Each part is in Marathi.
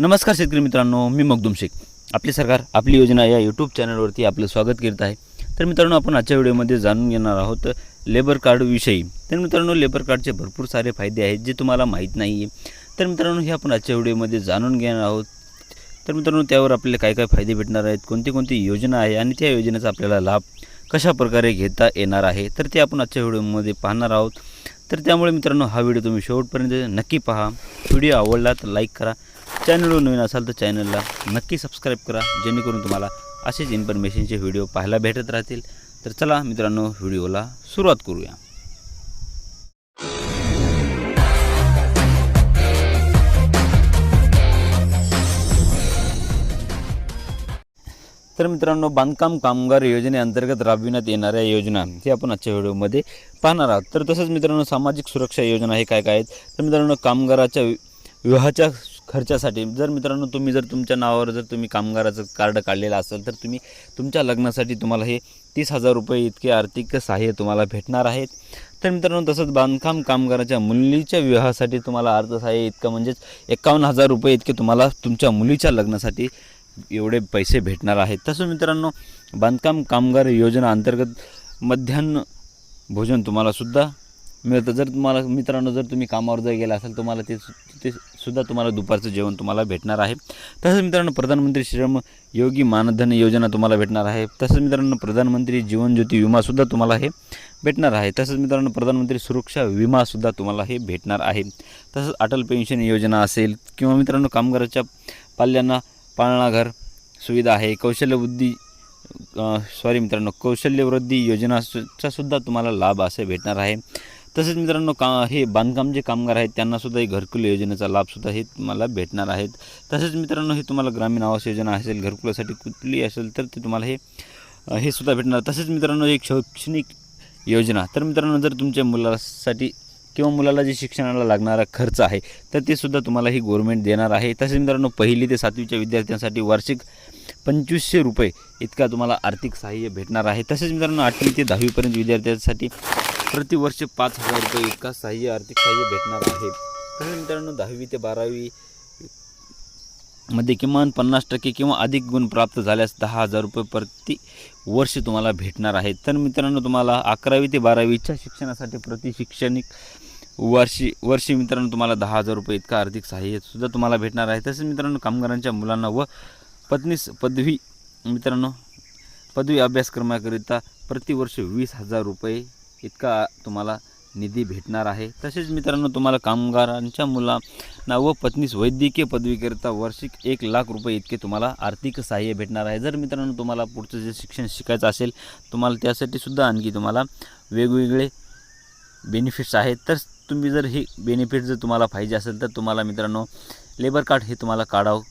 नमस्कार शेतकरी मित्रांनो मी मगदुम शेख. आपली सरकार आपली योजना या यूट्यूब चॅनलवरती आपलं स्वागत करीत आहे. तर मित्रांनो आपण आजच्या व्हिडिओमध्ये जाणून घेणार आहोत लेबर कार्डविषयी तर मित्रांनो लेबर कार्डचे भरपूर सारे फायदे आहेत जे तुम्हाला माहीत नाही आहे तर मित्रांनो हे आपण आजच्या व्हिडिओमध्ये जाणून घेणार आहोत. तर मित्रांनो त्यावर आपल्याला काय काय फायदे भेटणार आहेत कोणती कोणती योजना आहे आणि त्या योजनेचा आपल्याला लाभ कशा प्रकारे घेता येणार आहे तर ते आपण आजच्या व्हिडिओमध्ये पाहणार आहोत. तर त्यामुळे मित्रांनो हा व्हिडिओ तुम्ही शेवटपर्यंत नक्की पहा. व्हिडिओ आवडला तर लाईक करा. चॅनलवर नवीन असाल तर चॅनलला नक्की सबस्क्राईब करा जेणेकरून तुम्हाला असेच इन्फॉर्मेशनचे व्हिडिओ पाहायला भेटत राहतील. तर चला मित्रांनो व्हिडिओला सुरुवात करूया. तर मित्रांनो बांधकाम कामगार योजनेअंतर्गत राबविण्यात येणाऱ्या योजना हे आपण आजच्या व्हिडिओमध्ये पाहणार आहोत. तर तसंच मित्रांनो सामाजिक सुरक्षा योजना हे काय काय आहेत? तर मित्रांनो कामगाराच्या विवाहाच्या खर्चासाठी. जर मित्रांनो तुम्ही जर तुमच्या नावावर जर तुम्ही कामगाराचं कार्ड काढलेलं असेल तर तुम्ही तुमच्या लग्नासाठी तुम्हाला हे तीस हजार रुपये इतके आर्थिक सहाय्य तुम्हाला भेटणार आहेत. तर मित्रांनो तसंच बांधकाम कामगाराच्या मुलीच्या विवाहासाठी तुम्हाला अर्थसहाय्य इतकं म्हणजेच एकावन्न हजार रुपये इतके तुम्हाला तुमच्या मुलीच्या लग्नासाठी एवढे पैसे भेटणार आहेत. तसं मित्रांनो बांधकाम कामगार योजना अंतर्गत मध्यान्ह भोजन तुम्हाला सुद्धा मिळतं. जर तुम्हाला मित्रांनो जर तुम्ही कामावर जर गेला असाल तुम्हाला ते ते सुद्धा तुम्हाला दुपारचं जेवण तुम्हाला भेटणार आहे. तसंच मित्रांनो प्रधानमंत्री श्रम योगी मानधन योजना तुम्हाला भेटणार आहे. तसंच मित्रांनो प्रधानमंत्री जीवन ज्योती विमासुद्धा तुम्हाला हे भेटणार आहे. तसंच मित्रांनो प्रधानमंत्री सुरक्षा विमासुद्धा तुम्हाला हे भेटणार आहे. तसंच अटल पेन्शन योजना असेल किंवा मित्रांनो कामगाराच्या पाल्यांना पाळणाघर सुविधा आहे. कौशल्यवृद्धी सॉरी मित्रांनो कौशल्यवृद्धी योजनाचा सुद्धा तुम्हाला लाभ असे भेटणार आहे. तसेच मित्रांनो का हे बांधकाम जे कामगार आहेत त्यांनासुद्धा हे घरकुल योजनेचा लाभसुद्धा हे तुम्हाला भेटणार आहेत. तसेच मित्रांनो हे तुम्हाला ग्रामीण आवास योजना असेल घरकुलासाठी कुठली असेल तर ते तुम्हाला हे हे सुद्धा भेटणार. तसेच मित्रांनो एक शैक्षणिक योजना. तर मित्रांनो जर तुमच्या मुलासाठी किंवा मुलाला जे शिक्षणाला लागणारा खर्च आहे तर ते सुद्धा तुम्हाला ही गव्हर्मेंट देणार आहे. तसेच मित्रांनो पहिली ते सातवीच्या विद्यार्थ्यांसाठी वार्षिक पंचवीसशे रुपये इतका तुम्हाला आर्थिक सहाय्य भेटणार आहे. तसेच मित्रांनो आठवी ते दहावीपर्यंत विद्यार्थ्यांसाठी प्रतिवर्ष पाच हजार रुपये इतका सहाय्य आर्थिक सहाय्य भेटणार आहे. तर मित्रांनो दहावी ते बारावी मध्ये किमान पन्नास टक्के किंवा अधिक गुण प्राप्त झाल्यास दहा हजार रुपये प्रति वर्ष तुम्हाला भेटणार आहे. तर मित्रांनो तुम्हाला अकरावी ते बारावीच्या शिक्षणासाठी प्रति शैक्षणिक वर्षी वर्षी मित्रांनो तुम्हाला दहा हजार रुपये इतका आर्थिक सहाय्य सुद्धा तुम्हाला भेटणार आहे. तसेच मित्रांनो कामगारांच्या मुलांना व पत्नीस पदवी मित्रांनो पदवी अभ्यासक्रमाकरिता प्रतिवर्ष वीस हजार रुपये इतका तुम्हाला निधी भेटणार आहे. तसेच मित्रांनो तुम्हाला कामगारांच्या मुलांना व पत्नीस वैद्यकीय पदवीकरिता वार्षिक एक लाख रुपये इतके तुम्हाला आर्थिक सहाय्य भेटणार आहे. जर मित्रांनो तुम्हाला पुढचं जे शिक्षण शिकायचं असेल तुम्हाला त्यासाठी सुद्धा आणखी तुम्हाला वेगवेगळे बेनिफिट्स आहेत. तर तुम्ही जर हे बेनिफिट जर तुम्हाला पाहिजे असेल तर तुम्हाला मित्रांनो लेबर कार्ड हे तुम्हाला काढावं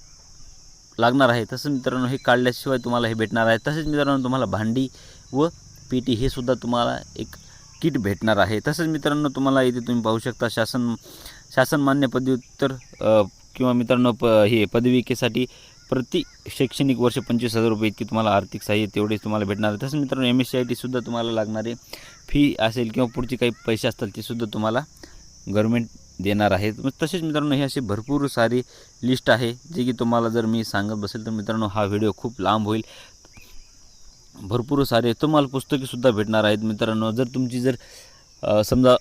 लागणार आहे. तसं मित्रांनो हे काढल्याशिवाय तुम्हाला हे भेटणार आहे. तसेच मित्रांनो तुम्हाला भांडी व पेटी हे सुद्धा तुम्हाला एक किट भेटणार आहे. तसंच मित्रांनो तुम्हाला इथे तुम्ही पाहू शकता शासन शासन मान्य पदव्युत्तर किंवा मित्रांनो प हे पदविकेसाठी प्रति शैक्षणिक वर्ष पंचवीस हजार रुपये इतकी तुम्हाला आर्थिक सहाय्य तेवढेच तुम्हाला भेटणार आहे. तसंच मित्रांनो एम एस सी आय टीसुद्धा तुम्हाला लागणारे फी असेल किंवा पुढची काही पैसे असतील तेसुद्धा तुम्हाला गव्हर्मेंट देणार आहे. मग तसेच मित्रांनो हे अशी भरपूर सारी लिस्ट आहे जे की तुम्हाला जर मी सांगत बसेल तर मित्रांनो हा व्हिडिओ खूप लांब होईल. भरपूर सारे तुम्हाला पुस्तकेसुद्धा भेटणार आहेत मित्रांनो. जर तुमची जर समजा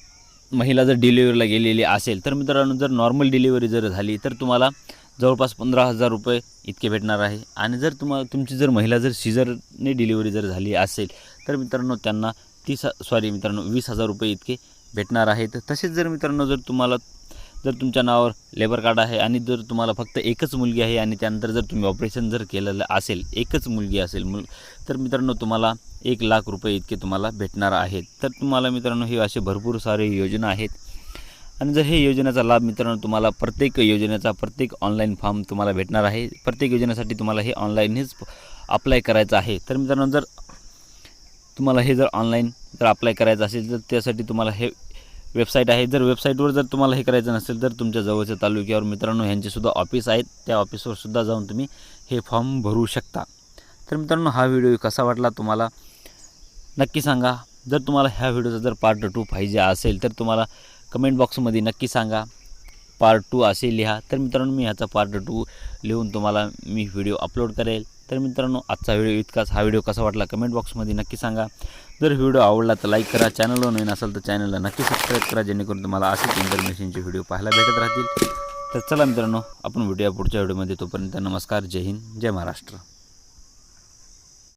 महिला जर डिलिव्हरीला गेलेली असेल तर मित्रांनो जर नॉर्मल डिलिव्हरी जर झाली तर तुम्हाला जवळपास पंधरा हजार रुपये इतके भेटणार आहे. आणि जर तुम्हाला तुमची जर महिला जर सिझरने डिलिव्हरी जर झाली असेल तर मित्रांनो त्यांना तीस सॉरी मित्रांनो वीस हजार रुपये इतके भेटणार आहेत. तसेच जर मित्रांनो जर तुम्हाला जर तुमच्या नावावर लेबर कार्ड आहे आणि जर तुम्हाला फक्त एकच मुलगी आहे आणि त्यानंतर जर तुम्ही ऑपरेशन जर केलेलं असेल एकच मुलगी असेल मुल तर मित्रांनो तुम्हाला एक लाख रुपये इतके तुम्हाला भेटणार आहेत. तर तुम्हाला मित्रांनो हे असे भरपूर सारे योजना आहेत. आणि जर हे योजनेचा लाभ मित्रांनो तुम्हाला प्रत्येक योजनेचा प्रत्येक ऑनलाईन फॉर्म तुम्हाला भेटणार आहे. प्रत्येक योजनेसाठी तुम्हाला हे ऑनलाईनच अप्लाय करायचं आहे. तर मित्रांनो जर तुम्हाला हे जर ऑनलाईन जर अप्लाय करायचं असेल तर त्यासाठी तुम्हाला हे वेबसाईट आहे. जर वेबसाईटवर जर तुम्हाला हे करायचं नसेल तर तुमच्या जवळच्या तालुक्यावर मित्रांनो ह्यांचेसुद्धा ऑफिस आहेत. त्या ऑफिसवर सुद्धा जाऊन तुम्ही हे फॉर्म भरू शकता. तर मित्रांनो हा व्हिडिओ कसा वाटला तुम्हाला? नक्की सांगा. जर तुम्हाला ह्या व्हिडिओचा जर पार्ट टू पाहिजे असेल तर तुम्हाला कमेंट बॉक्समध्ये नक्की सांगा. पार्ट टू असे लिहा. तर मित्रांनो मी ह्याचा पार्ट टू लिहून तुम्हाला मी व्हिडिओ अपलोड करेल. तर मित्रांनो आजचा व्हिडिओ इतकाच. हा व्हिडिओ कसा वाटला कमेंट बॉक्समध्ये नक्की सांगा. जर व्हिडिओ आवडला तर लाईक करा. चॅनलवर नवीन असेल तर चॅनलला नक्की सबस्क्राईब करा जेणेकरून तुम्हाला असेच इन्फॉर्मेशनचे व्हिडिओ पाहायला भेटत राहतील. तर चला मित्रांनो आपण व्हिडिओ पुढच्या व्हिडिओमध्ये. तोपर्यंत नमस्कार. जय हिंद. जय महाराष्ट्र.